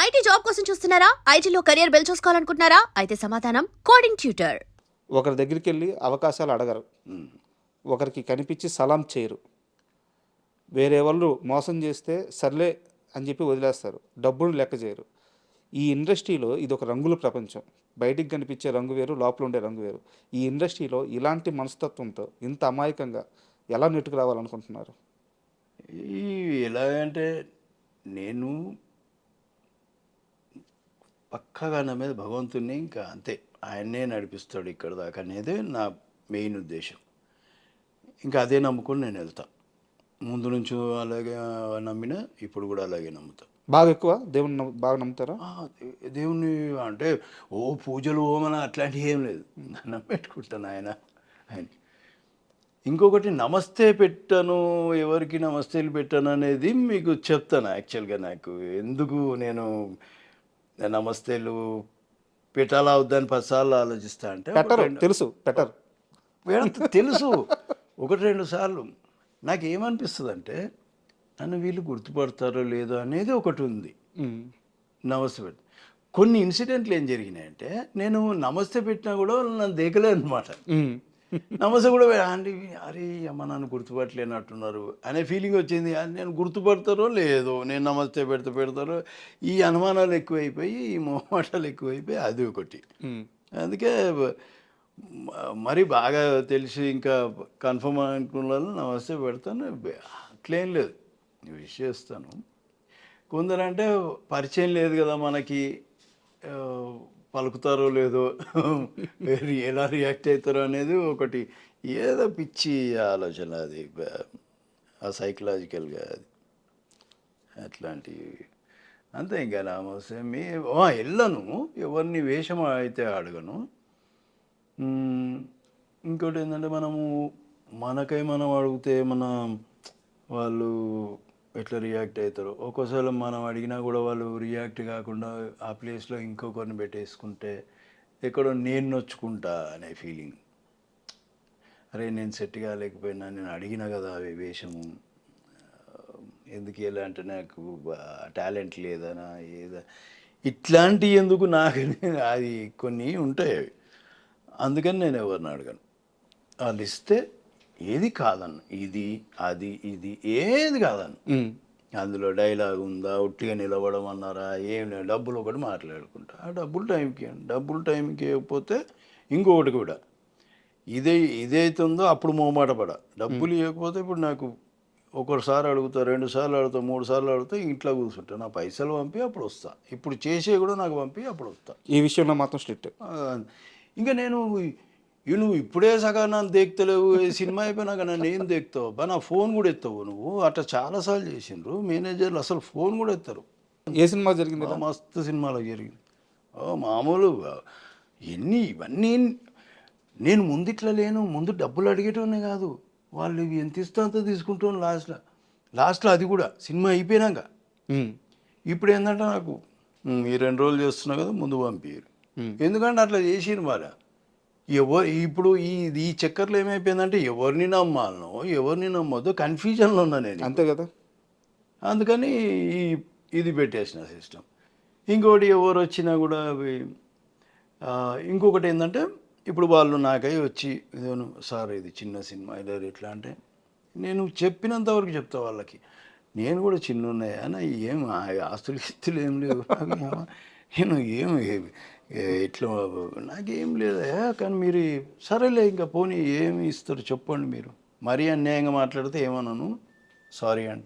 IT job కోసం చూస్తున్నారా? ఐటీలో కెరియర్ బిల్డ్ చూసుకోవాలనుకుంటున్నారా? అయితే సమాధానం కోడింగ్ ట్యూటర్. ఒకరి దగ్గరికి వెళ్ళి అవకాశాలు అడగరు. ఒకరికి కనిపించి సలాం చేయరు. వేరే వాళ్ళు మోసం చేస్తే సర్లే అని చెప్పి వదిలేస్తారు. డబ్బును లెక్క చేయరు. ఈ ఇండస్ట్రీలో ఇది ఒక రంగుల ప్రపంచం. బయటికి కనిపించే రంగు వేరు లోపల ఉండే రంగు వేరు. ఈ ఇండస్ట్రీలో ఇలాంటి మనస్తత్వంతో ఇంత అమాయకంగా ఎలా నెట్టుకు రావాలనుకుంటున్నారు? ఈ ఎలాగంటే నేను పక్కగా నా మీద భగవంతుని ఇంకా అంతే ఆయన్నే నడిపిస్తాడు ఇక్కడ దాకా అనేది నా మెయిన్ ఉద్దేశం. ఇంకా అదే నమ్ముకొని నేను వెళ్తా. ముందు నుంచి అలాగే నమ్మిన ఇప్పుడు కూడా అలాగే నమ్ముతా. బాగా ఎక్కువ? దేవుని నమ్ము- బాగా నమ్ముతారా? ఆ, దే- దేవుని అంటే ఓ పూజలు ఓమన అట్లాంటివి ఏం లేదు. దండం పెట్టుకుంటాను ఆయన ఆయన ఇంకొకటి నమస్తే పెట్టాను ఎవరికి నమస్తేలు పెట్టాను అనేది మీకు చెప్తాను యాక్చువల్గా నాకు. ఎందుకు నేను నమస్తేలు పెట్టాలా వద్దని పదిసార్లు ఆలోచిస్తా అంటే పెట్టరు తెలుసు పెట్టరు. తెలుసు. ఒకటి రెండు సార్లు. నాకు ఏమనిపిస్తుంది అంటే నన్ను వీళ్ళు గుర్తుపడతారో లేదో అనేది ఒకటి ఉంది. నమస్తే పెట్టి కొన్ని ఇన్సిడెంట్లు ఏం జరిగినాయంటే నేను నమస్తే పెట్టినా కూడా నన్ను దేకలే అనమాట. నమస్తే కూడా అండి అరే అమ్మ నన్ను గుర్తుపట్టలేనట్టున్నారు. అనే ఫీలింగ్ వచ్చింది. నేను గుర్తుపడతారో లేదో నేను నమస్తే పెడితే పెడతారో ఈ అనుమానాలు ఎక్కువైపోయి ఈ మొహమాటాలు ఎక్కువైపోయి అది ఒకటి. అందుకే మరి బాగా తెలిసి ఇంకా కన్ఫర్మ్ అనుకున్న వాళ్ళు నమస్తే పెడతాను. అట్లేం లేదు. విష్ చేస్తాను కొందరంటే పరిచయం లేదు కదా మనకి. పలుకుతారో లేదో ఎలా రియాక్ట్ అవుతారో అనేది ఒకటి ఏదో పిచ్చి ఆలోచన అది ఆ సైకలాజికల్గా అది. అట్లాంటివి అంతే ఇంకా నామోసే మీ వెళ్ళను ఎవరిని వేషం అయితే అడగను. ఇంకోటి ఏంటంటే మనము మనకై మనం అడిగితే మన వాళ్ళు ఎట్లా రియాక్ట్ అవుతారు ఒక్కోసారి మనం అడిగినా కూడా వాళ్ళు రియాక్ట్ కాకుండా ఆ ప్లేస్లో ఇంకొకరిని పెట్టేసుకుంటే ఎక్కడో నేను నొచ్చుకుంటా అనే ఫీలింగ్ అరే నేను సెట్ కాలేకపోయినా నేను అడిగినా కదా అవి వేషము. ఎందుకు ఎలా అంటే నాకు టాలెంట్ లేదనా ఏదా ఇట్లాంటివి ఎందుకు నాకు అది కొన్ని ఉంటాయి అవి. అందుకని నేను ఎవరిని అడగను. వాళ్ళు ఇస్తే ఏది కాదన్ను. ఇది అది ఇది ఏది కాదన్ను. అందులో డైలాగ్ ఉందా ఉట్టిగా నిలబడం అన్నారా ఏం డబ్బులు ఒకటి మాట్లాడుకుంటా. ఆ డబ్బులు టైంకి డబ్బులు టైంకి ఇవ్వకపోతే ఇంకొకటి కూడా. ఇదే ఇదైతుందో అప్పుడు మొహమాట పడ. డబ్బులు ఇవ్వకపోతే ఇప్పుడు నాకు ఒకసారి అడుగుతా రెండు సార్లు అడుగుతా మూడు సార్లు అడుగుతా ఇంట్లో కూర్చుంటా. నా పైసలు పంపి అప్పుడు వస్తా. ఇప్పుడు చేసే కూడా నాకు పంపి అప్పుడు వస్తా. ఈ విషయంలో మాత్రం స్ట్రిక్ట్. ఇంకా నేను ఈ నువ్వు ఇప్పుడే సగం నన్ను దేక్తలేవు సినిమా అయిపోయినాక నన్ను ఏం దేక్తావు? బా నా ఫోన్ కూడా ఎత్తావు నువ్వు. అట్లా చాలాసార్లు చేసిండ్రు. మేనేజర్లు అసలు ఫోన్ కూడా ఎత్తారు. ఏ సినిమా జరిగింది మస్తు సినిమాలో జరిగింది. ఓ మామూలు ఎన్ని ఇవన్నీ నేను ముందు ఇట్లా లేను. ముందు డబ్బులు అడిగేటోనే కాదు. వాళ్ళు ఇవి ఎంత ఇస్తే అంత తీసుకుంటాను లాస్ట్లో. లాస్ట్లో అది కూడా సినిమా అయిపోయినాక. ఇప్పుడు ఏంటంటే నాకు "ఉమ్, ఈ రెండు రోజులు చేస్తున్నా కదా ముందు పంపించారు. ఎందుకంటే అట్లా చేసిరు మరి ఎవరు ఇప్పుడు ఈ ఈ చక్కర్లో ఏమైపోయిందంటే ఎవరిని నమ్మాలనో ఎవరిని నమ్మొద్దో కన్ఫ్యూజన్లో ఉన్నా నేను అంతే కదా? అందుకని ఈ ఇది పెట్టేసిన సిస్టమ్ ఇంకోటి ఎవరు వచ్చినా కూడా ఇంకొకటి ఏంటంటే ఇప్పుడు వాళ్ళు నాకై వచ్చి ఇదేను సార్ ఇది చిన్న సినిమా ఇలా ఇట్లా అంటే నేను చెప్పినంత వరకు చెప్తా వాళ్ళకి. నేను కూడా చిన్న ఉన్నాయా ఏం ఆస్తులు గిస్తులు ఏం లేవు. నేను ఏ- ఇట్లా నాకేం లేదా. కానీ మీరు సరేలే ఇంకా పోనీ ఏమి ఇస్తారు చెప్పండి మీరు. మరీ అన్యాయంగా మాట్లాడితే ఏమన్నాను సారీ అంట.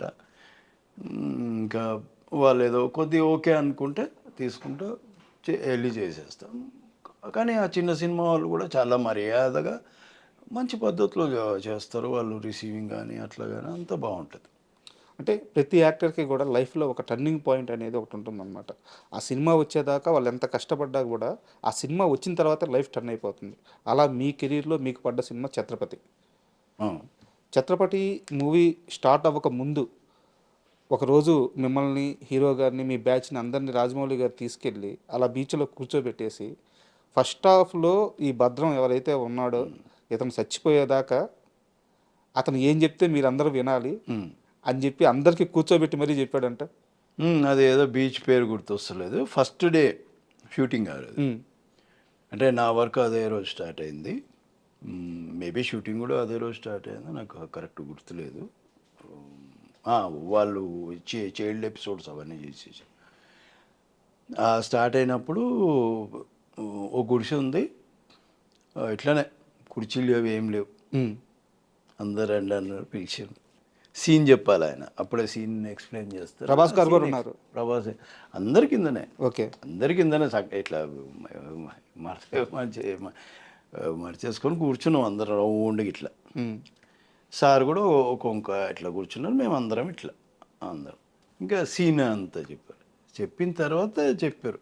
ఇంకా వాళ్ళు ఏదో కొద్దిగా ఓకే అనుకుంటే తీసుకుంటూ చే- వెళ్ళి చేసేస్తాం. కానీ ఆ చిన్న సినిమా వాళ్ళు కూడా చాలా మర్యాదగా మంచి పద్ధతిలో చేస్తారు. వాళ్ళు రిసీవింగ్ కానీ అట్లా కానీ అంత బాగుంటుంది. అంటే ప్రతి యాక్టర్కి కూడా లైఫ్లో ఒక టర్నింగ్ పాయింట్ అనేది ఒకటి ఉంటుందన్నమాట. ఆ సినిమా వచ్చేదాకా వాళ్ళు ఎంత కష్టపడ్డా కూడా ఆ సినిమా వచ్చిన తర్వాత లైఫ్ టర్న్ అయిపోతుంది. అలా మీ కెరీర్లో మీకు పడ్డ cinema Chhatrapati. Chhatrapati movie start అవ్వక ముందు ఒకరోజు మిమ్మల్ని హీరో గారిని మీ బ్యాచ్ని అందరినీ రాజమౌళి గారు తీసుకెళ్ళి అలా బీచ్లో కూర్చోబెట్టేసి ఫస్ట్ హాఫ్లో ఈ భద్రం ఎవరైతే ఉన్నాడో ఇతను చచ్చిపోయేదాకా అతను ఏం చెప్తే మీరందరూ వినాలి. అని చెప్పి అందరికీ కూర్చోబెట్టి మరీ చెప్పాడంట. ఉమ్, అది ఏదో బీచ్ పేరు గుర్తొస్తలేదు. First day shooting. అంటే నా వర్క్ అదే రోజు స్టార్ట్ అయింది. మేబీ షూటింగ్ కూడా అదే రోజు స్టార్ట్ అయింది? నాకు కరెక్ట్ గుర్తులేదు. వాళ్ళు చైల్డ్ ఎపిసోడ్స్ అవన్నీ చేసేసి స్టార్ట్ అయినప్పుడు ఓ గుడిసె ఉంది. ఇట్లానే. కుర్చీలు అవి ఏం లేవు. అందరు రండి అన్నారు పిలిచారు. సీన్ చెప్పాలి ఆయన. అప్పుడే సీన్ ఎక్స్ప్లెయిన్ చేస్తారు. ప్రభాస్ గారు కూడా ఉన్నారు. ప్రభాస్ అందరి కిందనే. ఓకే. అందరి కిందనే ఇట్లా మర్చే మర్చే మర్చేసుకొని కూర్చున్నాం అందరం రౌండ్కి ఇట్లా. సార్ కూడా ఒక వంక ఇట్లా కూర్చున్నారు. మేము అందరం ఇట్లా. అందరం. ఇంకా సీన్ అంతా చెప్పారు. చెప్పిన తర్వాత చెప్పారు.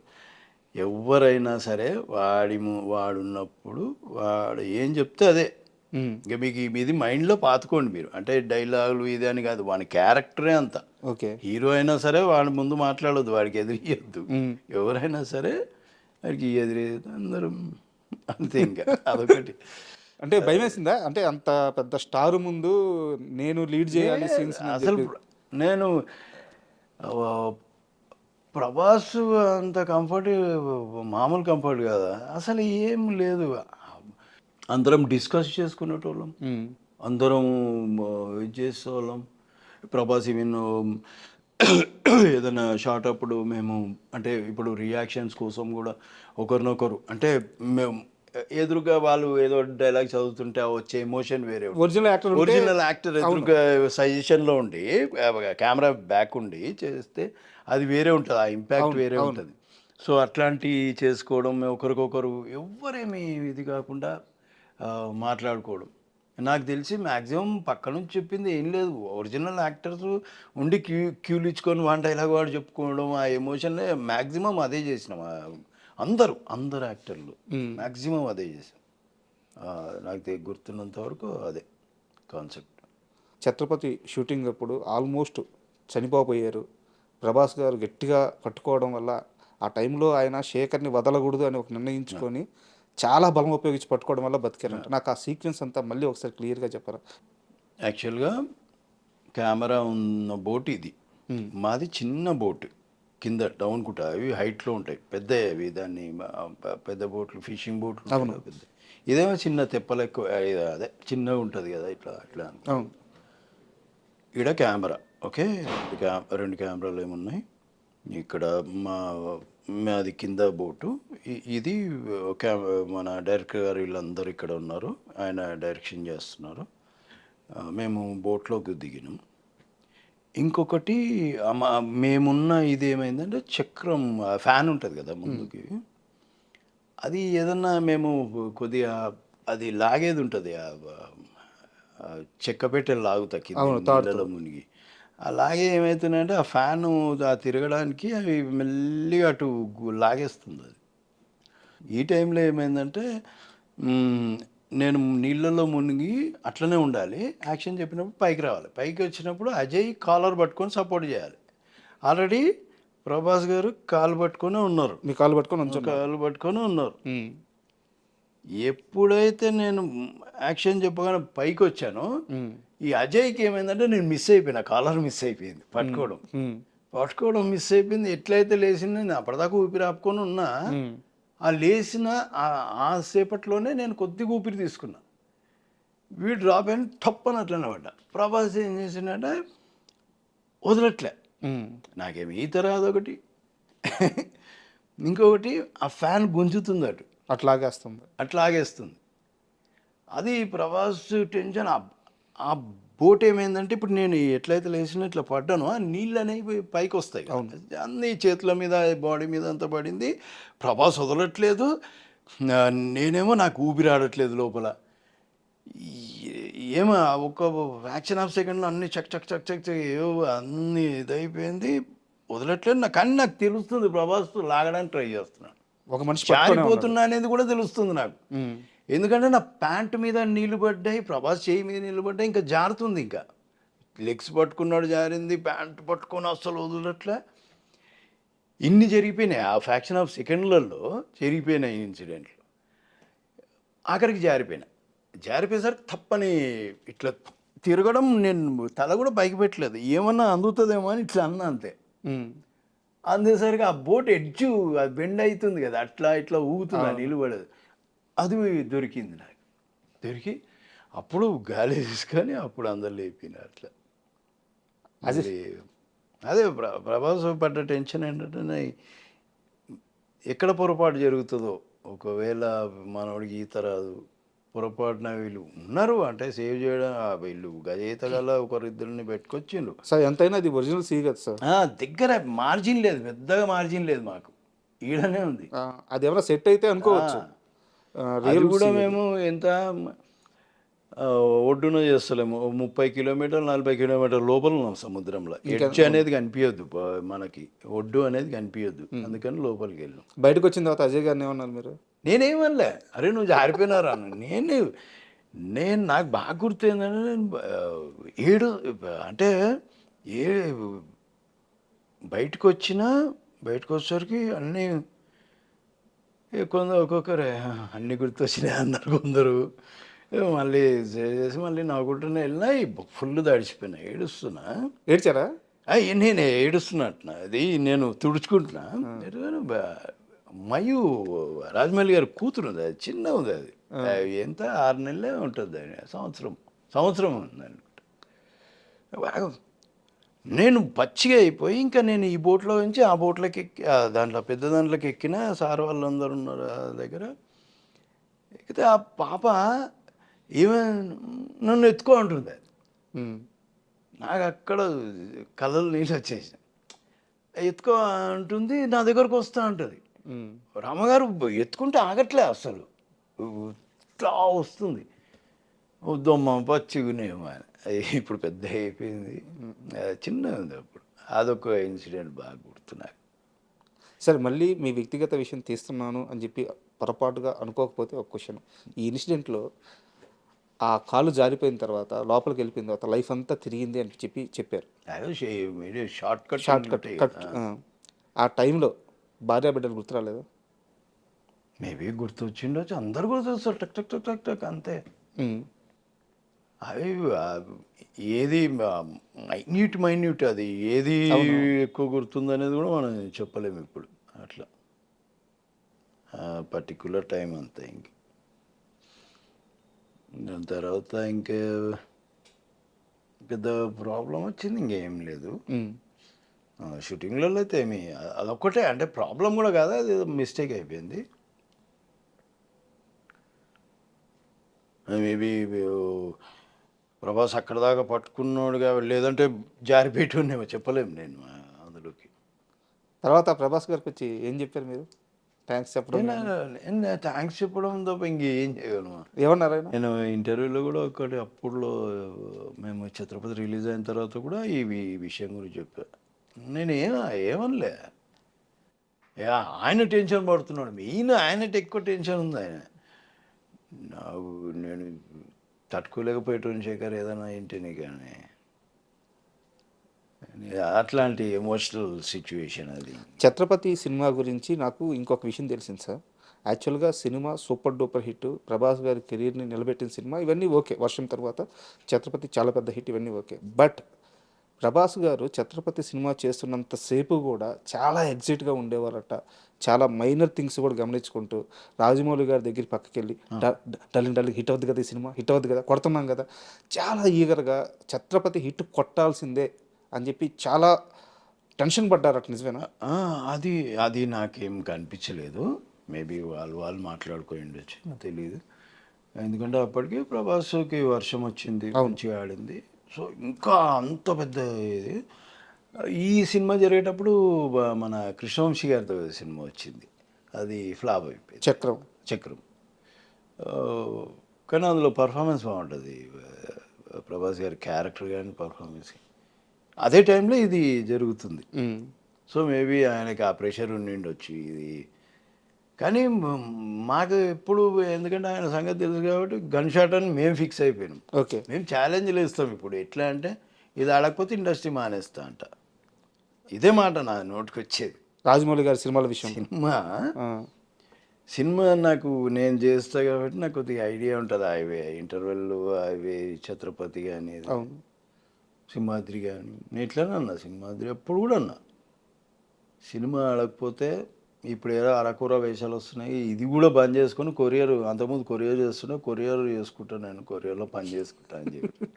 ఎవరైనా సరే వాడి వాడున్నప్పుడు వాడు ఏం చెప్తే అదే. ఇక మీకు ఇది మైండ్లో పాతుకోండి మీరు. అంటే డైలాగులు ఇది అని కాదు వాని క్యారెక్టరే అంత. ఓకే. హీరో అయినా సరే వాడి ముందు మాట్లాడొద్దు వాడికి ఎదిరియద్దు. ఎవరైనా సరే వాడికి ఎదిరియద్దు అందరం అంతే ఇంకా. అదొకటి. అంటే భయం వేసిందా అంటే అంత పెద్ద స్టార్ ముందు నేను లీడ్ చేయాలి సీన్స్ అసలు నేను ప్రభాస్ అంత కంఫర్ట్ మామూలు కంఫర్ట్ కదా? అసలు ఏం లేదు. అందరం డిస్కస్ చేసుకునేటోళ్ళం. అందరం ఇది చేసేవాళ్ళం. ప్రభాస్ ఈవెన్ ఏదైనా షార్ట్ అప్పుడు మేము అంటే ఇప్పుడు రియాక్షన్స్ కోసం కూడా ఒకరినొకరు అంటే మేము ఎదురుగా వాళ్ళు ఏదో డైలాగ్ చదువుతుంటే వచ్చే ఎమోషన్ వేరే. ఒరిజినల్ యాక్టర్ ఒరిజినల్ యాక్టర్ ఎదురుగా సజెషన్లో ఉండి కెమెరా బ్యాక్ ఉండి చేస్తే అది వేరే ఉంటుంది ఆ ఇంపాక్ట్ వేరే ఉంటుంది. సో అట్లాంటివి చేసుకోవడం ఒకరికొకరు ఎవరేమి ఇది కాకుండా మాట్లాడుకోవడం. నాకు తెలిసి మ్యాక్సిమం పక్క నుంచి చెప్పింది ఏం లేదు. ఒరిజినల్ యాక్టర్స్ ఉండి క్యూ క్యూలు ఇచ్చుకొని వన్ డైలాగ్ వాడు చెప్పుకోవడం ఆ ఎమోషన్ మ్యాక్సిమం అదే చేసినాం. అందరూ అందరు యాక్టర్లు మ్యాక్సిమం అదే చేసాం నాకు తె- గుర్తున్నంత వరకు అదే కాన్సెప్ట్. ఛత్రపతి షూటింగ్ అప్పుడు ఆల్మోస్ట్ చనిపోపోయారు ప్రభాస్ గారు గట్టిగా పట్టుకోవడం వల్ల ఆ టైంలో ఆయన శేఖర్ని వదలకూడదు అని ఒక నిర్ణయించుకొని చాలా బలం ఉపయోగించి పట్టుకోవడం వల్ల బతికారంట. నాకు ఆ సీక్వెన్స్ అంతా మళ్ళీ ఒకసారి క్లియర్గా చెప్పారా? యాక్చువల్గా కెమెరా ఉన్న బోట్ ఇది. మాది చిన్న బోట్. కింద డౌన్ కుట అవి హైట్లో ఉంటాయి. పెద్ద అవి దాన్ని పెద్ద బోట్లు ఫిషింగ్ బోట్లు పెద్ద. ఇదేమో చిన్న తెప్పలు ఎక్కువ అదే చిన్నగా ఉంటుంది కదా ఇట్లా అవును. ఈడ కెమెరా ఓకే? రెండు కెమెరాలు ఏమున్నాయి? ఇక్కడ మా మాది కింద బోటు. ఇది కె మన డైరెక్టర్ గారు వీళ్ళందరూ ఇక్కడ ఉన్నారు. ఆయన డైరెక్షన్ చేస్తున్నారు. మేము బోట్లోకి దిగినాం. ఇంకొకటి మేమున్న ఇది ఏమైందంటే చక్రం ఫ్యాన్ ఉంటుంది కదా ముందుకి. అది ఏదన్నా మేము కొద్దిగా అది లాగేది ఉంటుంది. చెక్క పెట్టెలు లాగుతా కింద మునిగి. అలాగే ఏమవుతుందంటే ఆ ఫ్యాన్ ఆ తిరగడానికి అవి మెల్లిగా అటు లాగేస్తుంది అది. ఈ టైంలో ఏమైందంటే నేను నీళ్ళలో మునిగి అట్లనే ఉండాలి. యాక్షన్ చెప్పినప్పుడు పైకి రావాలి. పైకి వచ్చినప్పుడు అజయ్ కాలర్ పట్టుకొని సపోర్ట్ చేయాలి. ఆల్రెడీ ప్రభాస్ గారు కాలు పట్టుకొని ఉన్నారు. మీ కాలు పట్టుకొని కాలు పట్టుకొని ఉన్నారు. ఎప్పుడైతే నేను యాక్షన్ చెప్పగానే పైకి వచ్చానో ఈ అజయ్కి ఏమైందంటే నేను మిస్ అయిపోయినా కాలర్ మిస్ అయిపోయింది పట్టుకోవడం. పట్టుకోవడం మిస్ అయిపోయింది. ఎట్లయితే లేచింది నేను అప్పటిదాకా ఊపిరి ఆపుకొని ఉన్నా ఆ లేచిన ఆ- సేపట్లోనే నేను కొద్దిగా ఊపిరి తీసుకున్నా. వీడు డ్రాప్ అయిన తప్పని అట్లనే పడ్డా. ప్రభాస్ ఏం చేసిందంటే వదలట్లే. నాకేమి ఈత రాదు ఒకటి. ఇంకొకటి ఆ ఫ్యాన్ గుంజుతుంది అటు. అట్లాగేస్తుంది. అట్లా ఆగేస్తుంది అది ప్రవాస్ టెన్షన్. ఆ- బోట్ ఏమైందంటే ఇప్పుడు నేను ఎట్లయితే లేచిన ఇట్లా పడ్డానో ఆ నీళ్ళు అనేవి పైకి వస్తాయి అన్ని చేతుల మీద బాడీ మీద అంతా పడింది. ప్రభాస్ వదలట్లేదు. నేనేమో నాకు ఊపిరి ఆడట్లేదు లోపల ఏమో ఆ ఒక్క యాక్షన్ ఆఫ్ సెకండ్లో అన్ని చక్ చక్ చక్ చక్ చక్ ఏవో అన్ని ఇదైపోయింది. వదలట్లేదు నాకు కానీ నాకు తెలుస్తుంది ప్రభాస్ లాగడానికి ట్రై చేస్తున్నాను. ఒక మనిషి పట్టుకొని జారిపోతున్నా అనేది కూడా తెలుస్తుంది నాకు. ఎందుకంటే నా ప్యాంట్ మీద నీళ్ళు పడ్డాయి ప్రభాస్ చేయి మీద నీళ్ళు పడ్డాయి ఇంకా జారుతుంది ఇంకా. లెగ్స్ పట్టుకున్నాడు జారింది ప్యాంట్ పట్టుకొని అస్సలు వదలట్లే. ఇన్ని జరిగిపోయినాయి. ఆ ఫ్యాక్షన్ ఆఫ్ సెకండ్లలో జరిగిపోయినాయి ఇన్సిడెంట్లు ఆఖరికి జారిపోయినా. జారిపోయేసరికి తప్పని ఇట్లా తిరగడం నేను తల కూడా పైకి పెట్టలేదు. ఏమన్నా అందుతుందేమో అని ఇట్లా అన్నా అంతే. అందేసరికి ఆ బోట్ ఎడ్జు అది బెండ్ అవుతుంది కదా అట్లా ఇట్లా ఊగుతుంది నిలబడదు అది దొరికింది నాకు. దొరికి అప్పుడు గాలి తీసుకొని అప్పుడు అందరు లేపినారు అట్లా. అది- అది అదే ప్ర- ప్రభాస్ పడ్డ టెన్షన్ ఏంటంటే ఎక్కడ పొరపాటు జరుగుతుందో ఒకవేళ మనోడికి ఈత రాదు పొరపాటున వీళ్ళు ఉన్నారు అంటే సేవ్ చేయడం ఆ వీళ్ళు గజయిత గల ఒకరిద్దరిని పెట్టుకొచ్చిండ్రు. సార్ ఎంతైనా అది ఒరిజినల్ సీ కదా సార్? దగ్గర మార్జిన్ లేదు పెద్దగా మార్జిన్ లేదు మాకు. ఈడనే ఉంది. అది ఏమైనా సెట్ అయితే అనుకోవచ్చు. అది రియల్ కూడా. మేము ఎంత ఒడ్డున చేస్తలేము. ముప్పై కిలోమీటర్లు నలభై కిలోమీటర్ లోపల ఉన్నాం సముద్రంలో. ఎడ్జ్ అనేది కనిపించద్దు మనకి. ఒడ్డు అనేది కనిపించద్దు అందుకని లోపలికి వెళ్ళాం. బయటకు వచ్చిన తర్వాత అజయ్ గారిని ఏమన్నారు మీరు? నేనేమనలే. అరే నువ్వు జారిపోయినారా. నేను నేను నాకు బాగా గుర్తు ఏంటంటే నేను ఏడు అంటే ఏ బయటకు వచ్చినా బయటకు వచ్చేసరికి అన్నీ కొందరు ఒక్కొక్కరే అన్ని గుర్తొచ్చినాయి అన్నారు కొందరు. మళ్ళీ చేసి మళ్ళీ నవ్వుకుంటూనే వెళ్ళినా ఫుల్ తడిచిపోయినా ఏడుస్తున్నా. ఏడ్చారా? నేను ఏడుస్తున్నట్టున్నా అది నేను తుడుచుకుంటున్నా. మయు రాజమౌళి గారి కూతురు ఉంది అది చిన్న ఉంది అది. ఎంత? ఆరు నెలలే ఉంటుంది సంవత్సరం. సంవత్సరం ఉంది అనుకుంటా బాగా నేను పచ్చిగా అయిపోయి ఇంకా నేను ఈ బోట్లో నుంచి ఆ బోట్లోకి ఎక్కి దాంట్లో పెద్ద దాంట్లోకి ఎక్కిన సార్ వాళ్ళందరూ ఉన్నారు ఆ దగ్గర. ఎక్కితే ఆ పాప ఈమె నన్ను ఎత్తుకో అంటుంది. నాకు అక్కడ కళ్ళలు నీళ్ళు వచ్చేసి ఎత్తుకో అంటుంది నా దగ్గరకు వస్తా ఉంటుంది. రామగారు ఎత్తుకుంటే ఆగట్లే అసలు. ఇట్లా వస్తుంది. వద్దమ్మా పచ్చిగునేమో అని. ఇప్పుడు పెద్ద అయిపోయింది. అది చిన్నగా ఉంది అప్పుడు. అదొక ఇన్సిడెంట్ బాగా గుర్తు నాకు సరే మళ్ళీ మీ వ్యక్తిగత విషయం తీస్తున్నాను అని చెప్పి పొరపాటుగా అనుకోకపోతే ఒక క్వశ్చన్. ఈ ఇన్సిడెంట్లో ఆ కాలు జారిపోయిన తర్వాత లోపలికి వెళ్ళిపోయిన తర్వాత లైఫ్ అంతా తిరిగింది అని చెప్పి చెప్పారు. Short cut short cut cut ఆ. టైంలో భార్య బిడ్డలు గుర్తు రాలేదు మేబీ గుర్తు వచ్చిండొచ్చు అందరు గుర్తొస్తారు. టక్ టక్ టక్ టక్ టక్ అంతే. అవి ఏది మైన్యూట్ మైన్యూట్ అది. ఏది ఎక్కువ గుర్తుంది అనేది కూడా మనం చెప్పలేము ఇప్పుడు అట్లా. పర్టికులర్ టైం అంతా ఇంక. దాని తర్వాత ఇంకా పెద్ద ప్రాబ్లం వచ్చింది ఇంకేం లేదు. షూటింగ్లలో అయితే ఏమి అదొక్కటే. అంటే ప్రాబ్లం కూడా కాదు? అది మిస్టేక్ అయిపోయింది. మేబీ ప్రభాస్ అక్కడ దాకా పట్టుకున్నాడుగా లేదంటే జారిపెట్టునేమో చెప్పలేము నేను అందులోకి. తర్వాత ప్రభాస్ గారికి వచ్చి ఏం చెప్పారు మీరు? థ్యాంక్స్ చెప్పడం థ్యాంక్స్ చెప్పడం తప్ప ఇంకేం చేయగలను. ఏమన్నారు నేను ఇంటర్వ్యూలో కూడా ఒకటి అప్పుడులో మేము ఛత్రపతి రిలీజ్ అయిన తర్వాత కూడా ఈ విషయం గురించి చెప్పా. నేను ఏం ఏమనలే. ఆయన టెన్షన్ పడుతున్నాడు. మెయిన్ ఆయనకి ఎక్కువ టెన్షన్ ఉంది ఆయన. నాకు నేను తట్టుకోలేకపోయేటువంటి శేఖర్ ఏదైనా ఏంటిని కానీ అట్లాంటి ఎమోషనల్ సిచ్యువేషన్ అది. ఛత్రపతి సినిమా గురించి నాకు ఇంకొక విషయం తెలిసింది సార్. యాక్చువల్గా cinema super duper hit Prabhas గారి కెరీర్ని నిలబెట్టిన సినిమా ఇవన్నీ ఓకే. వర్షం తర్వాత ఛత్రపతి చాలా పెద్ద హిట్ ఇవన్నీ ఓకే. బట్ ప్రభాస్ గారు ఛత్రపతి సినిమా చేస్తున్నంతసేపు కూడా చాలా ఎగ్జైట్గా ఉండేవారట. చాలా మైనర్ థింగ్స్ కూడా గమనించుకుంటూ రాజమౌళి గారి దగ్గర పక్కకి వెళ్ళి డల్లింగ్ డల్లింగ్ హిట్ అవుద్ది కదా ఈ సినిమా హిట్ అవుద్ది కదా కొడుతున్నాం కదా. చాలా ఈగర్గా ఛత్రపతి హిట్ కొట్టాల్సిందే అని చెప్పి చాలా టెన్షన్ పడ్డారట నిజమేనా? అది అది నాకేం కనిపించలేదు. మేబీ వాళ్ళు వాళ్ళు మాట్లాడుకొని ఉండొచ్చు నాకు తెలియదు ఎందుకంటే అప్పటికి ప్రభాస్కి వర్షం వచ్చింది మంచిగా ఆడింది. సో ఇంకా అంత పెద్ద ఇది. ఈ సినిమా జరిగేటప్పుడు మన కృష్ణవంశీ గారితో సినిమా వచ్చింది. అది ఫ్లాప్ అయిపోయింది. చక్రం. చక్రం. కానీ అందులో పర్ఫార్మెన్స్ బాగుంటుంది. ప్రభాస్ గారి క్యారెక్టర్ కానీ పర్ఫార్మెన్స్. అదే టైంలో ఇది జరుగుతుంది. సో మేబీ ఆయనకి ఆ ప్రెషర్ ఉండిండొచ్చు ఇది కానీ మాకు ఎప్పుడు ఎందుకంటే ఆయన సంగతి తెలుసు కాబట్టి గన్ షాట్ అని మేము ఫిక్స్ అయిపోయినాం. ఓకే. మేము ఛాలెంజ్లు ఇస్తాం ఇప్పుడు. ఎట్లా అంటే ఇది ఆడకపోతే ఇండస్ట్రీ మానేస్తా అంట. ఇదే మాట నా నోటికి వచ్చేది రాజమౌళి గారి సినిమాల విషయం. సినిమా? సినిమా నాకు నేను చేస్తా కాబట్టి నాకు కొద్దిగా ఐడియా ఉంటుంది. అవి ఇంటర్వెల్ అవి ఛత్రపతి కానీ సింహాద్రి కానీ నేను ఇట్లానే అన్నా సింహాద్రి అప్పుడు కూడా అన్నా. సినిమా ఆడకపోతే ఇప్పుడు ఏదో అరకూర వేషాలు వస్తున్నాయి. ఇది కూడా బంద్ చేసుకొని కొరియర్ అంతకుముందు కొరియర్ చేస్తున్నా కొరియర్ చేసుకుంటా నేను కొరియర్లో పని చేసుకుంటా అని చెప్పి.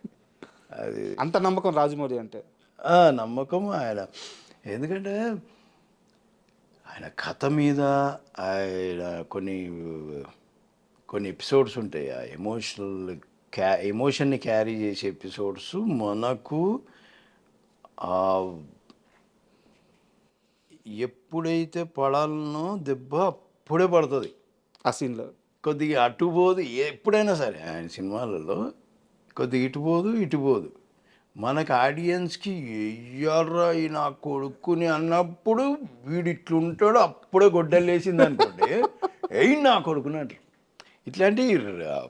అది అంత నమ్మకం రాజమౌళి అంటే? ఆ, నమ్మకం ఆయన. ఎందుకంటే ఆయన కథ మీద ఆయన కొన్ని కొన్ని ఎపిసోడ్స్ ఉంటాయి. ఆ ఎమోషనల్ క్యా ఎమోషన్ని క్యారీ చేసే ఎపిసోడ్స్ మనకు ఎప్పుడైతే పడాలనో దెబ్బ అప్పుడే పడుతుంది. ఆ సీన్లో. కొద్దిగా అటు పోదు ఎప్పుడైనా సరే ఆయన సినిమాలలో కొద్దిగా ఇటు పోదు ఇటు పోదు. మనకు ఆడియన్స్కి ఎయ్యర్రా ఈ నా కొడుకుని అన్నప్పుడు వీడు ఇట్లుంటాడు అప్పుడే గొడ్డలేసింది అనుకోండి ఎయ్యి నా కొడుకుని అంటారు. ఇట్లాంటి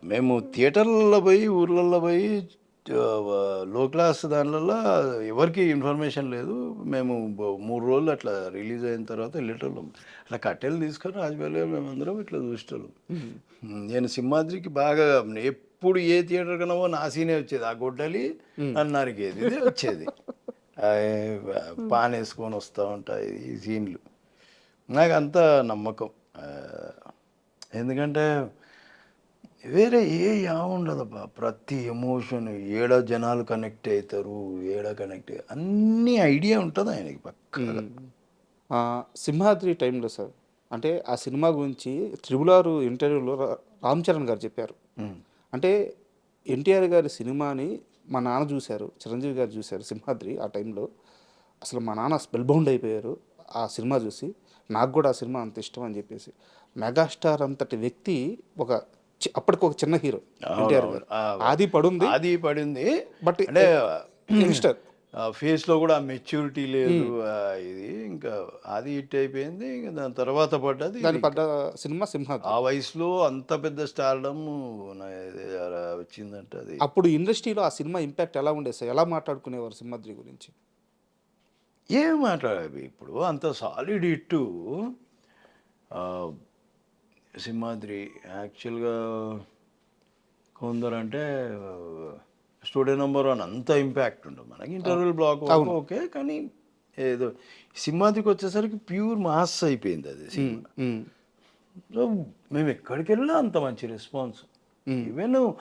మేము థియేటర్లలో పోయి ఊర్లలో పోయి లో క్లాస్ దానిలలో ఎవరికి ఇన్ఫర్మేషన్ లేదు. మేము మూడు రోజులు అట్లా రిలీజ్ అయిన తర్వాత వెళ్ళేటోళ్ళం. అట్లా కట్టెలు తీసుకొని రాజమౌళి గారు మేమందరం ఇట్లా చూసేటోళ్ళం. నేను సింహాద్రికి బాగా ఎప్పుడు ఏ థియేటర్ కన్నా నా సీనే వచ్చేది. ఆ గొడ్డలి అన్నారికేది ఇదే వచ్చేది. పాన్ వేసుకొని వస్తూ ఉంటాయి ఈ సీన్లు. నాకు అంత నమ్మకం. ఎందుకంటే వేరే ఏ యా ఉండదబ్బా ప్రతి ఎమోషన్ ఏడ జనాలు కనెక్ట్ అవుతారు ఏడ కనెక్ట్ అన్ని ఐడియా ఉంటుంది ఆయనకి పక్కగా ఆ, సింహాద్రి టైంలో సార్ అంటే ఆ సినిమా గురించి త్రిబుల్ ఆర్ ఇంటర్వ్యూలో రామ్ చరణ్ గారు చెప్పారు. అంటే ఎన్టీఆర్ గారి సినిమాని మా నాన్న చూశారు చిరంజీవి గారు చూశారు సింహాద్రి ఆ టైంలో. అసలు మా నాన్న స్పెల్ బౌండ్ అయిపోయారు ఆ సినిమా చూసి. నాకు కూడా ఆ సినిమా అంత ఇష్టం అని చెప్పేసి. మెగాస్టార్ అంతటి వ్యక్తి ఒక అప్పటికి ఒక చిన్న హీరో ఎన్టీఆర్ గారు. ఆది పడుంది. అది పడింది. బట్ అంటే యంగ్స్టర్. ఫేస్లో కూడా మెచ్యూరిటీ లేదు ఇది. ఇంకా అది హిట్ అయిపోయింది. ఇంకా దాని తర్వాత పడ్డది దాని. పడ్డ సినిమా సింహాద్రి. ఆ వయసులో అంత పెద్ద స్టార్డమ్ వచ్చిందంటే అది. అప్పుడు ఇండస్ట్రీలో ఆ సినిమా ఇంపాక్ట్ ఎలా ఉండేది సార్? ఎలా మాట్లాడుకునేవారు సింహాద్రి గురించి? ఏం మాట్లాడాలి ఇప్పుడు? అంత సాలిడ్ హిట్ సింహాద్రి యాక్చువల్గా కొందరంటే స్టూడియో నెంబర్ వన్ అంత ఇంపాక్ట్ ఉండదు. మనకి ఇంటర్వెల్ బ్లాక్ ఓకే కానీ ఏదో సింహాద్రికి వచ్చేసరికి ప్యూర్ మాస్ అయిపోయింది అది సినిమా. సో మేము ఎక్కడికి వెళ్ళినా అంత మంచి రెస్పాన్స్. ఈవెన్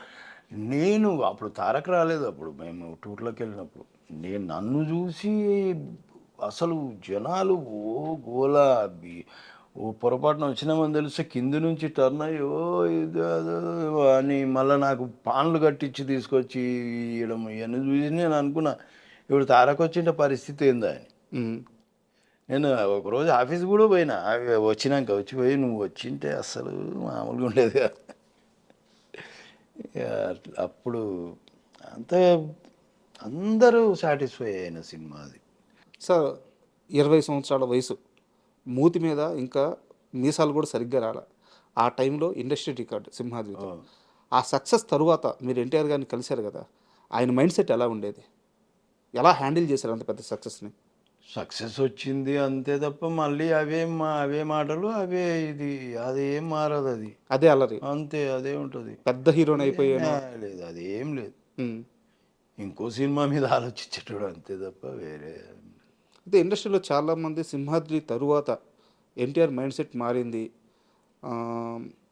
నేను అప్పుడు తారక్ రాలేదు అప్పుడు. మేము టూర్లోకి వెళ్ళినప్పుడు. నేను నన్ను చూసి అసలు జనాలు ఓ గోల ఓ పొరపాటున వచ్చినామని తెలిస్తే కింది నుంచి టర్న్ అయ్యి ఓ ఇది అని మళ్ళీ నాకు పాన్లు కట్టించి తీసుకొచ్చి ఇవ్వడం ఇవన్నీ చూసి నేను అనుకున్నా ఇప్పుడు తారక్ వచ్చిన పరిస్థితి ఏందా అని. నేను ఒకరోజు ఆఫీస్ కూడా పోయినా వచ్చినాక వచ్చి పోయి నువ్వు వచ్చింటే అస్సలు మామూలుగా ఉండేది కాదు. అప్పుడు అంత అందరూ సాటిస్ఫై అయిన సినిమా అది సార్ ఇరవై సంవత్సరాల వయసు మూతి మీద ఇంకా మీసాలు కూడా సరిగ్గా రాల. ఆ టైంలో ఇండస్ట్రీ రికార్డ్ సింహాద్రితో. ఆ. సక్సెస్ తరువాత మీరు ఎన్టీఆర్ గారిని కలిశారు కదా ఆయన మైండ్ సెట్ ఎలా ఉండేది? ఎలా హ్యాండిల్ చేశారు అంత పెద్ద సక్సెస్ని? సక్సెస్ వచ్చింది అంతే తప్ప మళ్ళీ అవే మా అవే మాటలు అవే ఇది అదేం మారదు అది. అదే అల్లరి. అంతే అదే ఉంటుంది. పెద్ద హీరోని అయిపోయాను. లేదు అది ఏం లేదు. ఇంకో సినిమా మీద ఆలోచించేటోడు అంతే తప్ప వేరే అయితే ఇండస్ట్రీలో చాలామంది సింహాద్రి తరువాత ఎన్టీఆర్ మైండ్ సెట్ మారింది.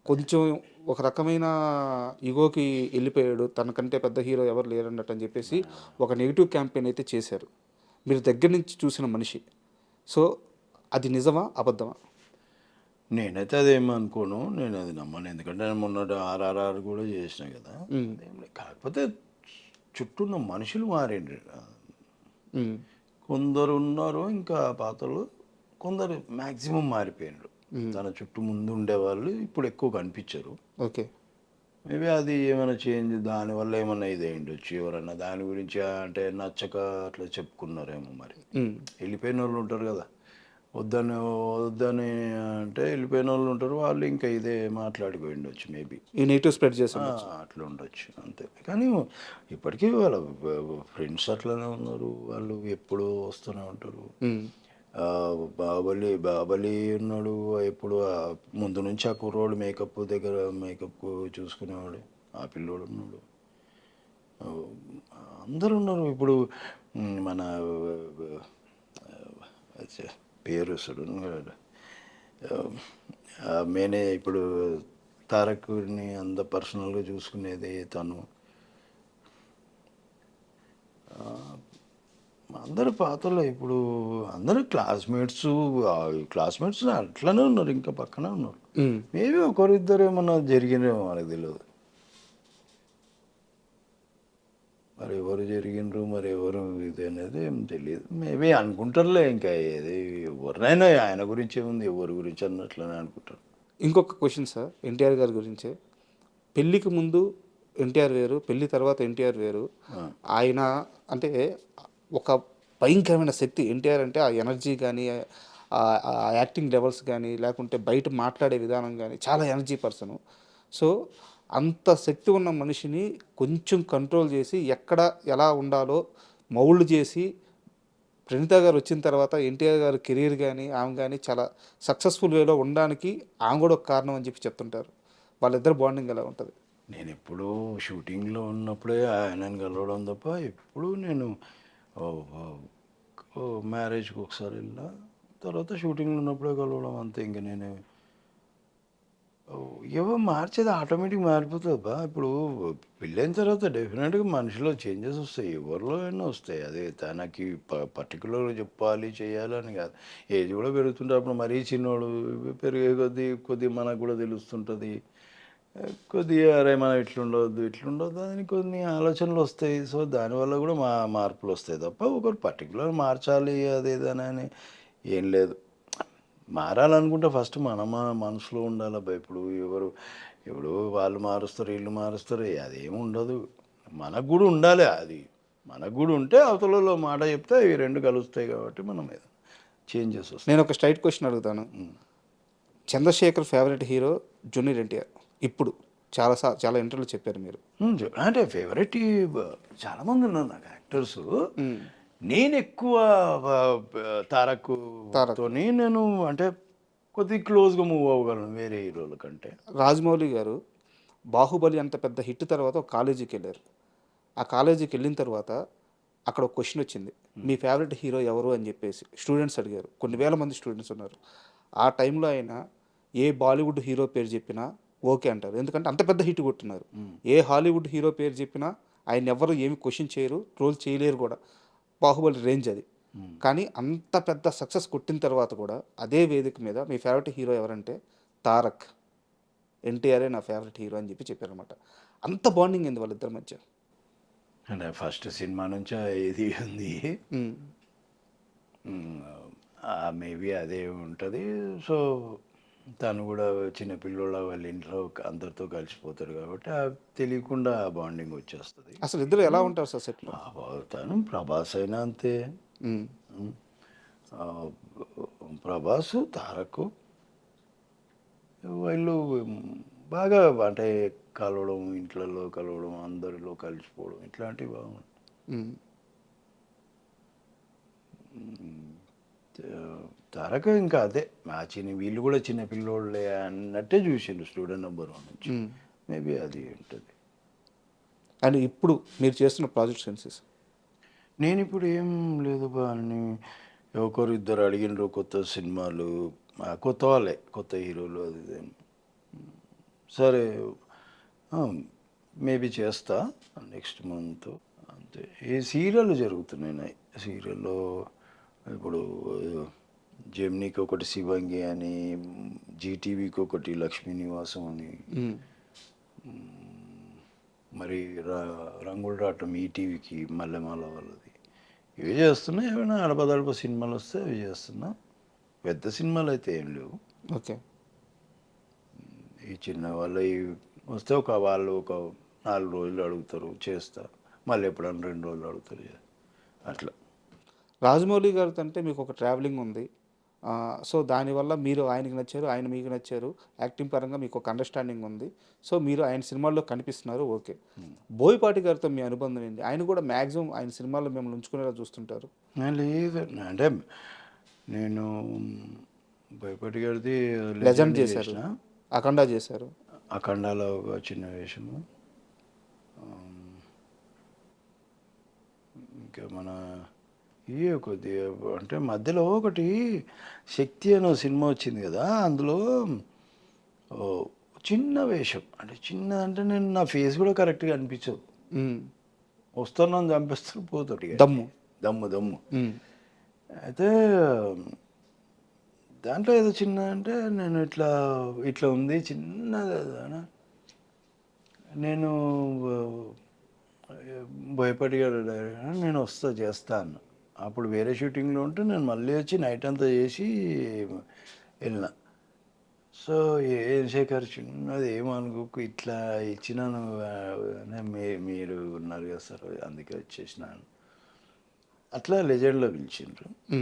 కొంచెం ఒక రకమైన ఇగోకి వెళ్ళిపోయాడు. తనకంటే పెద్ద హీరో ఎవరు లేరన్నట్టు అని చెప్పేసి ఒక నెగిటివ్ క్యాంపెయిన్ అయితే చేశారు. మీరు దగ్గర నుంచి చూసిన మనిషి. సో అది నిజమా అబద్ధమా? నేనైతే అదేం అనుకోను నేను అది నమ్మను. ఎందుకంటే నేను మొన్న ఆర్ఆర్ఆర్ కూడా చేసిన కదా. కాకపోతే చుట్టూ ఉన్న మనుషులు ఉమ్, కొందరు ఉన్నారు ఇంకా పాతలు కొందరు మ్యాక్సిమం మారిపోయినారు. తన చుట్టూ ముందు ఉండేవాళ్ళు ఇప్పుడు ఎక్కువ కనిపించరు. ఓకే. మేబీ అది ఏమైనా చేంజ్ దానివల్ల ఏమైనా ఇది అయ్యిండొచ్చు ఎవరన్నా దాని గురించి అంటే నచ్చక అట్లా చెప్పుకున్నారేమో మరి. వెళ్ళిపోయిన వాళ్ళు ఉంటారు కదా. వద్దని వద్దని అంటే వెళ్ళిపోయిన వాళ్ళు ఉంటారు. వాళ్ళు ఇంకా ఇదే మాట్లాడిపోయి ఉండొచ్చు మేబీ ఈ నెగిటివ్ స్ప్రెడ్ చేశాను అట్లా ఉండొచ్చు అంతే. కానీ ఇప్పటికీ వాళ్ళ ఫ్రెండ్స్ అట్లనే ఉన్నారు. వాళ్ళు ఎప్పుడూ వస్తూనే ఉంటారు. బాహుబలి బాహుబలి ఉన్నాడు. ఎప్పుడు ముందు నుంచి ఆ కుర్రోడు మేకప్ దగ్గర మేకప్ చూసుకునేవాడు. ఆ పిల్లోడు ఉన్నాడు. అందరూ ఉన్నారు. ఇప్పుడు మన ఆ, పేరు సడన్గా మేనే ఇప్పుడు తారక్ని అంత పర్సనల్గా చూసుకునేది తను. అందరు పాతలే ఇప్పుడు అందరూ క్లాస్మేట్స్ క్లాస్మేట్స్ అట్లనే ఉన్నారు ఇంకా పక్కనే ఉన్నారు. మేబీ ఒకరిద్దరు ఏమన్నా జరిగినేమో మనకు తెలియదు మరి ఎవరు జరిగినరు మరి ఎవరు ఇది అనేది ఏం తెలియదు మేబీ అనుకుంటారులే ఇంకా ఏది ఎవరినైనా ఆయన గురించి ఏముంది ఎవరి గురించి అన్నట్లనే అనుకుంటారు. ఇంకొక క్వశ్చన్ సార్ ఎన్టీఆర్ గారి గురించే. పెళ్ళికి ముందు ఎన్టీఆర్ వేరు పెళ్ళి తర్వాత ఎన్టీఆర్ వేరు. ఆయన అంటే ఒక భయంకరమైన శక్తి. ఎన్టీఆర్ అంటే ఆ ఎనర్జీ కానీ ఆ యాక్టింగ్ లెవెల్స్ కానీ లేకుంటే బయట మాట్లాడే విధానం కానీ చాలా ఎనర్జీ పర్సన్. సో అంత శక్తి ఉన్న మనిషిని కొంచెం కంట్రోల్ చేసి ఎక్కడ ఎలా ఉండాలో మౌళ్ళు చేసి ప్రణీత గారు వచ్చిన తర్వాత ఎన్టీఆర్ గారి కెరీర్ కానీ ఆమె కానీ చాలా సక్సెస్ఫుల్ వేలో ఉండడానికి ఆమె కూడా ఒక కారణం అని చెప్పి చెప్తుంటారు. వాళ్ళిద్దరు బాండింగ్ ఎలా ఉంటుంది? నేను ఎప్పుడూ షూటింగ్లో ఉన్నప్పుడే ఆయనను కలవడం తప్ప ఎప్పుడూ నేను మ్యారేజ్కి ఒకసారి వెళ్ళినా తర్వాత షూటింగ్లో ఉన్నప్పుడే కలవడం అంతే. ఇంక నేను ఏవో మార్చేది ఆటోమేటిక్ మారిపోతుంది బా ఇప్పుడు పెళ్ళైన తర్వాత డెఫినెట్గా మనిషిలో చేంజెస్ వస్తాయి. ఎవరిలో అయినా వస్తాయి. అదే తనకి ప పర్టికులర్గా చెప్పాలి చేయాలని కాదు. ఏజ్ కూడా పెరుగుతుంటే అప్పుడు మరీ చిన్నోడు పెరిగే కొద్దీ కొద్దిగా మనకు కూడా తెలుస్తుంటుంది. కొద్దిగా అరే మనం ఇట్లుండవద్దు ఇట్లుండవద్దు అని కొన్ని ఆలోచనలు వస్తాయి. సో దానివల్ల కూడా మా మార్పులు వస్తాయి తప్ప ఒకరు పర్టికులర్ మార్చాలి అది అని ఏం లేదు. మారాలనుకుంటే ఫస్ట్ మన మనసులో ఉండాలి అబ్బా ఇప్పుడు ఎవరు ఇప్పుడు వాళ్ళు మారుస్తారు వీళ్ళు మారుస్తారు అదేం ఉండదు. మనకు కూడా ఉండాలి అది. మనకు కూడా ఉంటే అవతలలో మాట చెప్తే ఇవి రెండు కలుస్తాయి కాబట్టి మనం చేంజెస్ వస్తాయి. నేను ఒక స్ట్రైట్ క్వశ్చన్ అడుగుతాను. Chandrashekhar favourite hero junior NTR. ఇప్పుడు చాలా చాలా ఇంటర్వ్యూలో చెప్పారు మీరు. అంటే ఫేవరెట్ చాలా మంది ఉన్నారు నాకు యాక్టర్స్ నేను ఎక్కువ తారక్. తోని నేను అంటే కొద్దిగా క్లోజ్గా మూవ్ అవ్వగలను వేరే హీరోల కంటే. రాజమౌళి గారు బాహుబలి అంత పెద్ద హిట్ తర్వాత ఒక కాలేజీకి వెళ్ళారు. ఆ కాలేజీకి వెళ్ళిన తర్వాత అక్కడ ఒక క్వశ్చన్ వచ్చింది. మీ ఫేవరెట్ హీరో ఎవరు? అని చెప్పేసి స్టూడెంట్స్ అడిగారు. కొన్ని వేల మంది స్టూడెంట్స్ ఉన్నారు. ఆ టైంలో ఆయన ఏ బాలీవుడ్ హీరో పేరు చెప్పినా ఓకే అంటారు. ఎందుకంటే అంత పెద్ద హిట్ కొట్టున్నారు ఏ హాలీవుడ్ హీరో పేరు చెప్పినా ఆయన ఎవరు ఏమి క్వశ్చన్ చేయరు ట్రోల్ చేయలేరు కూడా. బాహుబలి రేంజ్ అది. కానీ అంత పెద్ద సక్సెస్ కొట్టిన తర్వాత కూడా అదే వేదిక మీద మీ ఫేవరెట్ హీరో ఎవరంటే తారక్. ఎన్టీఆర్ఏ నా ఫేవరెట్ హీరో అని చెప్పి చెప్పారనమాట అంత బాండింగ్ ఏంది వాళ్ళిద్దరి మధ్య? అంటే ఫస్ట్ సినిమా నుంచి ఇది ఉంది. మేబీ అదే ఉంటుంది. సో తను కూడా చిన్న పిల్లోళ్ళ వాళ్ళ ఇంట్లో అందరితో కలిసిపోతారు కాబట్టి తెలియకుండా ఆ బాండింగ్ వచ్చేస్తుంది. అసలు ఇద్దరు ఎలా ఉంటారు సార్ సెట్లో? ప్రభా- తను ప్రభాస్ అయినా అంతే. ప్రభాస్ తారక్ వీళ్ళు బాగా అంటే కలవడం ఇంట్లలో కలవడం అందరిలో కలిసిపోవడం ఇట్లాంటివి బాగుంటాయి తారక ఇంకా అదే మా చిన్న వీళ్ళు కూడా చిన్న పిల్లోళ్ళే అన్నట్టే చూసిండు స్టూడెంట్ నెంబర్ వన్ నుంచి మేబీ అది ఉంటుంది. అండ్ ఇప్పుడు మీరు చేస్తున్న ప్రాజెక్ట్ సెన్సెస్ నేను ఇప్పుడు ఏం లేదు బా అని ఒకరు ఇద్దరు అడిగినారు కొత్త సినిమాలు. కొత్త వాళ్ళే కొత్త హీరోలు అది. సరే మేబీ చేస్తా నెక్స్ట్ మంత్. అంతే. ఈ సీరియల్ జరుగుతున్నాయి. సీరియల్లో ఇప్పుడు జెమ్నీకి ఒకటి శివంగి అని జీటీవీకి ఒకటి లక్ష్మీ నివాసం అని. మరి రా రంగుల రాటం ఈటీవీకి మల్లెమాల వాళ్ళది. ఇవి చేస్తున్నా ఏమైనా అడపదడప సినిమాలు వస్తే అవి చేస్తున్నా. పెద్ద సినిమాలు అయితే ఏం లేవు. ఓకే. ఈ చిన్న వాళ్ళు వస్తే ఒక వాళ్ళు ఒక నాలుగు రోజులు అడుగుతారు చేస్తా మళ్ళీ ఎప్పుడన్నా రెండు రోజులు అడుగుతారు. అట్లా. రాజమౌళి గారితో అంటే మీకు ఒక ట్రావెలింగ్ ఉంది సో దానివల్ల మీరు ఆయనకి నచ్చారు ఆయన మీకు నచ్చారు. యాక్టింగ్ పరంగా మీకు ఒక అండర్స్టాండింగ్ ఉంది. సో మీరు ఆయన సినిమాల్లో కనిపిస్తున్నారు ఓకే. బోయపాటి గారితో మీ అనుబంధం ఏంటి? ఆయన కూడా మ్యాక్సిమం ఆయన సినిమాల్లో మిమ్మల్ని ఉంచుకునేలా చూస్తుంటారు. లేదు. అంటే నేను భయపడి గారిది లెజెండ్ చేశారు. అఖండ చేశారు. అఖండాలో ఒక చిన్న వేషము ఇంకా మన ఈ కొద్దిగా అంటే మధ్యలో ఒకటి శక్తి అనే సినిమా వచ్చింది కదా అందులో ఓ చిన్న వేషం అంటే చిన్న అంటే నేను నా ఫేస్ కూడా కరెక్ట్గా అనిపించదు. వస్తున్నాను చంపేస్తాను పోతాడు. దమ్ము. దమ్ము దమ్ము. అయితే దాంట్లో ఏదో చిన్న అంటే నేను ఇట్లా ఇట్లా ఉంది అనా. నేను డైరెక్టర్. నేను వస్తా చేస్తాను అప్పుడు వేరే షూటింగ్లో ఉంటే నేను మళ్ళీ వచ్చి నైట్ అంతా చేసి వెళ్ళిన. సో ఏం శేఖర్ చిన్నది ఏమనుకోకు ఇట్లా ఇచ్చినాను మీ- మీరు ఉన్నారు కదా సార్ అందుకే వచ్చేసినాను. అట్లా లెజెండ్లో పిలిచిండ్రు.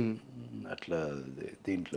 అట్లా దీంట్లో